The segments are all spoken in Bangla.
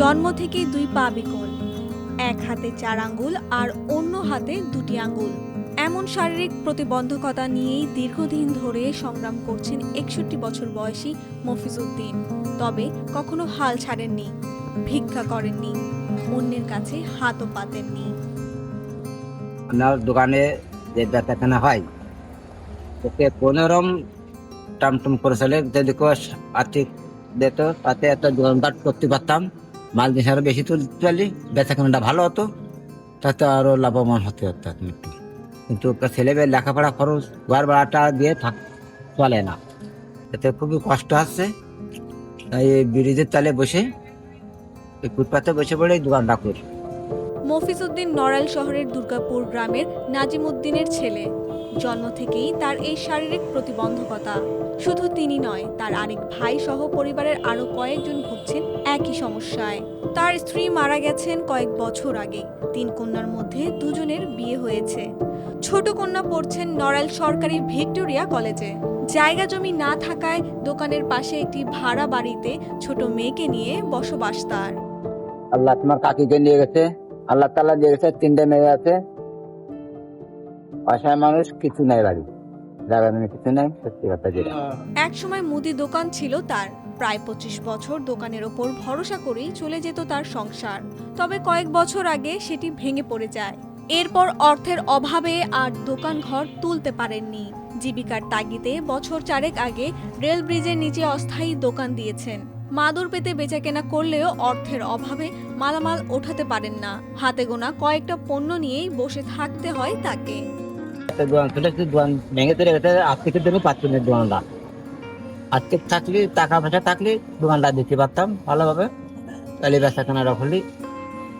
জন্ম থেকেই দুই পা বিকল। এক হাতে চার আঙ্গুল আর অন্য হাতে দুটি আঙ্গুল। এমন শারীরিক প্রতিবন্ধকতা নিয়েই দীর্ঘদিন ধরে সংগ্রাম করছেন একষট্টি বছর বয়সী মফিজুদ্দিন তবে কখনো হাল ছাড়েননি, ভিক্ষা করেননি, অন্যের কাছে হাতও পাতেননি। আপনার দোকানে যে বেচাকেনা হয়, ওকে কোনোরম টামটুম করে চলে। যদি কেউ আর্থিক দিত, তাতে একটা দোকানপাট করতে পারতাম। মাল জিনিস আরও বেশি তুলতে পারলি বেচাকেনাটা ভালো হতো, তাতে আরও লাভবান হতে পারতাম একটু কিন্তু ওকে ছেলে মেয়ের লেখাপড়া খরচ, ঘর ভাড়াটা দিয়ে থাক চলে না। এতে খুবই কষ্ট তাই এই ব্রিজের তালে বসে, এই ফুটপাতে বসে পড়ে দোকানটা করি মফিজউদ্দিন নড়াইল শহরের দুর্গাপুর গ্রামের নাজিমুদ্দিনের ছেলে। জন্ম থেকেই তার এই শারীরিক প্রতিবন্ধকতা। শুধু তিনি নয়, তার আরেক ভাই সহ পরিবারের আরও কয়েকজন ভুগছেন একই সমস্যায়। তার স্ত্রী মারা গেছেন কয়েক বছর আগে। তিন কন্যার মধ্যে দুজনের বিয়ে হয়েছে। ছোট কন্যা পড়ছেন নড়াইল সরকারি ভিক্টোরিয়া কলেজে। জায়গা জমি না থাকায় দোকানের পাশে একটি ভাড়া বাড়িতে ছোট মেয়েকে নিয়ে বসবাস তার। আল্লাহ তোমার কাকিকে নিয়ে গেছে? আল্লাহ তাল্লাহ দিয়ে গেছে তিনটে মেয়ে আছে। অসহায় মানুষ কিছু নাই বাড়ি। জায়গা জমি কিছু নাই সত্যি কথা যেটা। একসময় মুদি দোকান ছিল তার। প্রায় পঁচিশ বছর দোকানের ওপর ভরসা করেই চলে যেত তার সংসার। তবে কয়েক বছর আগে সেটি ভেঙে পড়ে যায়। এরপর অর্থের অভাবে আর দোকান ঘর তুলতে পারেননি। জীবিকার তাগিদে বছর চারেক আগে রেল ব্রিজের নিচে অস্থায়ী দোকান দিয়েছেন। মাদুর পেতে বেচাকেনা করলেও অর্থের অভাবে মালামাল ওঠাতে পারেন না। হাতে গোনা কয়েকটা পণ্য নিয়েই বসে থাকতে হয় তাকে। দোকান ভেঙে না দোকানটা। আর্থিক থাকলে টাকা পয়সা থাকলে দোকানটা দিতে পারতাম ভালোভাবে। তাহলে বেচা কেনা রাখলি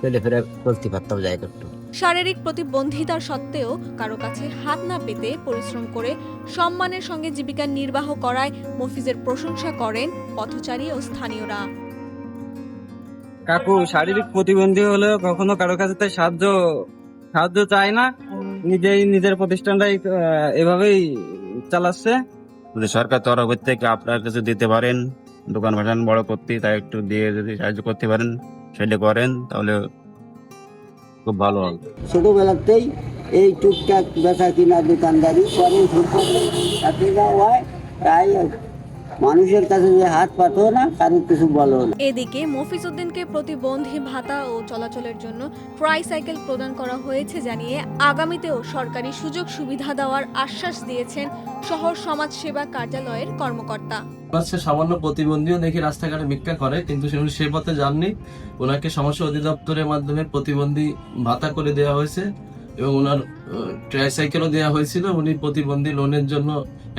চলে ফিরে চলতে পারতাম জায়গা একটু। শারীরিক প্রতিবন্ধিতার সত্ত্বেও কারও কাছে হাত না পেতে পরিশ্রম করে সম্মানের সঙ্গে জীবিকা নির্বাহ করায় মফিজের প্রশংসা করেন পথচারী ও স্থানীয়রা। কাকু শারীরিক প্রতিবন্ধী হলেও কখনো কারও কাছে তাই সাহায্য সাহায্য চায় না। নিজেই নিজের প্রতিষ্ঠানটাই আহ, এভাবেই চালাচ্ছে। যদি সরকার তরফ থেকে আপনার কিছু দিতে পারেন, দোকান ভাসান বড় করতে, তাই একটু দিয়ে যদি সাহায্য করতে পারেন, সেটা করেন, তাহলে খুব ভালো হবে। ছোটবেলাতেই এই টুকটাক বেচা কিনা দোকানদারি করে তাই মানুষের কাছে যে হাত পাতো না কারোর কিছু বলো না। এদিকে মফিজউদ্দিনকে প্রতিবন্ধী ভাতা ও চলাচলের জন্য ট্রাইসাইকেল প্রদান করা হয়েছে জানিয়ে আগামীতেও সরকারি সুযোগ সুবিধা দেওয়ার আশ্বাস দিয়েছেন শহর সমাজ সেবা কার্যালয়ের কর্মকর্তা। হচ্ছে সামান্য প্রতিবন্ধীও দেখি রাস্তাঘাটে ভিক্ষা করে কিন্তু সে সে পথে যাননি। ওনাকে সমস্যা অধিদপ্তরের মাধ্যমে প্রতিবন্ধী ভাতা করে দেওয়া হয়েছে। এবং ওনার ট্রাইসাইকেলও দেওয়া হয়েছিল। উনি প্রতিবন্ধী লোনের জন্য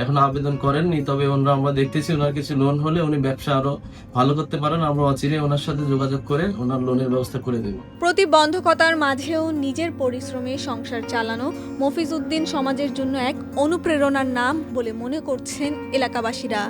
এখনও আবেদন করেননি। তবে ওনারা, আমরা দেখতেছি ওনার কিছু লোন হলে উনি ব্যবসা আরও ভালো করতে পারেন। আমরা অচিরে ওনার সাথে যোগাযোগ করে ওনার লোনের ব্যবস্থা করে দেবো। প্রতিবন্ধকতার মাঝেও নিজের পরিশ্রমে সংসার চালানো মফিজউদ্দিন সমাজের জন্য এক অনুপ্রেরণার নাম বলে মনে করছেন এলাকাবাসীরা।